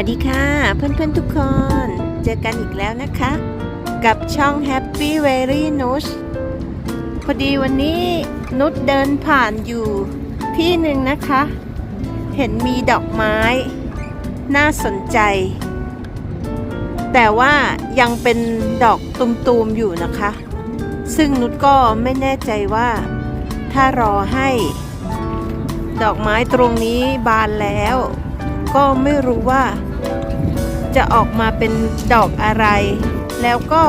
วัสดีค่ะ เพื่อนๆทุกคน เจอกันอีกแล้วนะคะ กับช่อง Happy Very Nush พอดีวันนี้นุชเดินผ่านอยู่ที่หนึ่งนะคะ เห็นมีดอกไม้ น่าสนใจ แต่ว่ายังเป็นดอกตุมๆอยู่นะคะ ซึ่งนุชก็ไม่แน่ใจว่า ถ้ารอให้ ดอกไม้ตรงนี้บานแล้วก็ไม่รู้ว่า จะออกมาเป็นดอกอะไร แล้วก็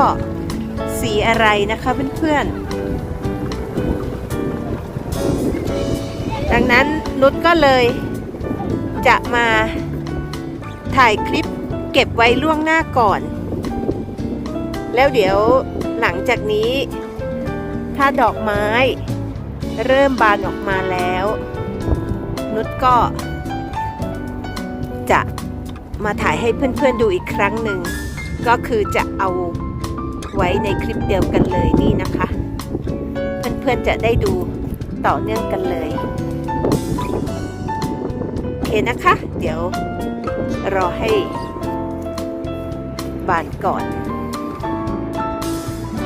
สีอะไรนะคะเพื่อนๆ ดังนั้นนุชก็เลยจะมาถ่ายคลิปเก็บไว้ล่วงหน้าก่อน แล้วเดี๋ยวหลังจากนี้ ถ้าดอกไม้ เริ่มบานออกมาแล้ว นุชก็จะ มาถ่ายให้เพื่อนๆดูอีกครั้งหนึ่ง ก็คือจะเอาไว้ในคลิปเดียวกันเลยนี่นะคะ เพื่อนๆจะได้ดูต่อเนื่องกันเลยโอเคนะคะ เดี๋ยวรอให้บานก่อน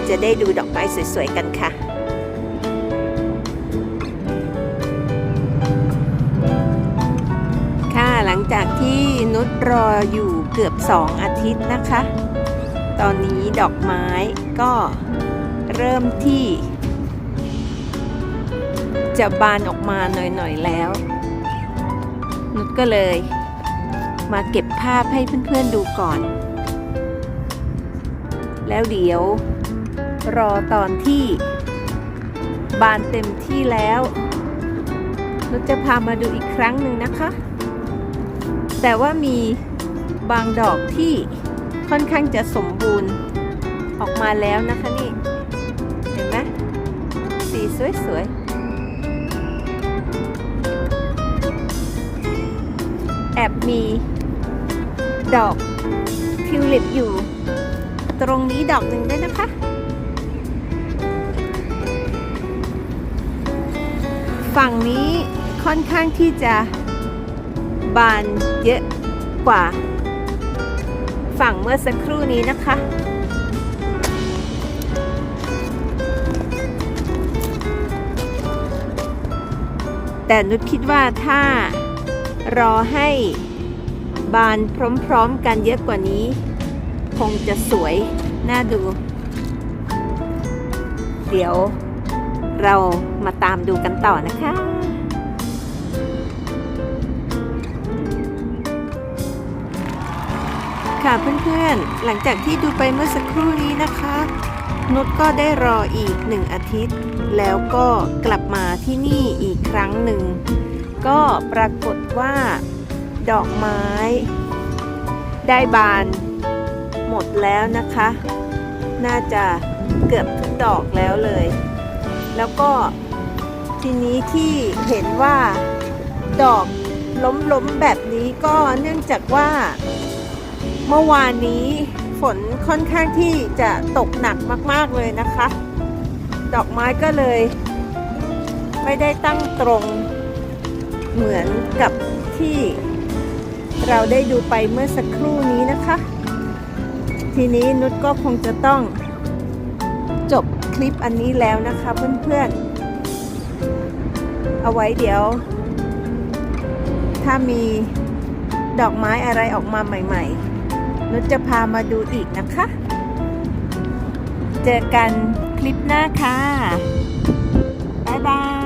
จะได้ดูดอกไม้สวยๆกันค่ะ จากที่นุชรออยู่เกือบ 2 อาทิตย์นะคะ ตอนนี้ดอกไม้ก็เริ่มที่ จะบานออกมาหน่อยๆแล้ว นุชก็เลยมาเก็บภาพให้เพื่อนๆดูก่อน แล้วเดี๋ยวรอตอนที่บานเต็มที่แล้วนุชจะพามาดูอีกครั้งหนึ่งนะคะ แต่ว่ามีบางดอกที่ค่อนข้างจะสมบูรณ์ออกมาแล้วนะคะนี่ เห็นไหมสีสวยๆ แอบมีดอกทิวลิปอยู่ ตรงนี้ดอกหนึ่งด้วยนะคะฝั่งนี้ค่อนข้างที่จะ บานเยอะกว่า ฝั่งเมื่อสักครู่นี้นะคะ แต่นุชคิดว่าถ้ารอให้บานพร้อมๆกันเยอะกว่านี้ คงจะสวยน่าดู เดี๋ยวเรามาตามดูกันต่อนะคะ ค่ะเพื่อนๆ หลังจากที่ดูไปเมื่อสักครู่นี้นะคะ นุชก็ได้รออีกหนึ่งอาทิตย์ แล้วก็กลับมาที่นี่อีกครั้งหนึ่ง ก็ปรากฏว่า ดอกไม้ ได้บานหมดแล้วนะคะ น่าจะเกือบทุกดอกแล้วเลย แล้วก็ทีนี้ที่เห็นว่า ดอกล้มๆแบบนี้ก็เนื่องจากว่า เมื่อวานนี้ฝนค่อนข้างที่จะตกหนักมากๆเลยนะคะ ดอกไม้ก็เลย ไม่ได้ตั้งตรงเหมือนกับที่เราได้ดูไปเมื่อสักครู่นี้นะคะ ทีนี้นุชก็คงจะต้องจบคลิปอันนี้แล้วนะคะเพื่อนๆ เอาไว้เดี๋ยว ถ้ามีดอกไม้อะไรออกมาใหม่ ๆ นุชจะพามาดูอีกนะคะ เจอกันคลิปหน้าค่ะ บ๊ายบาย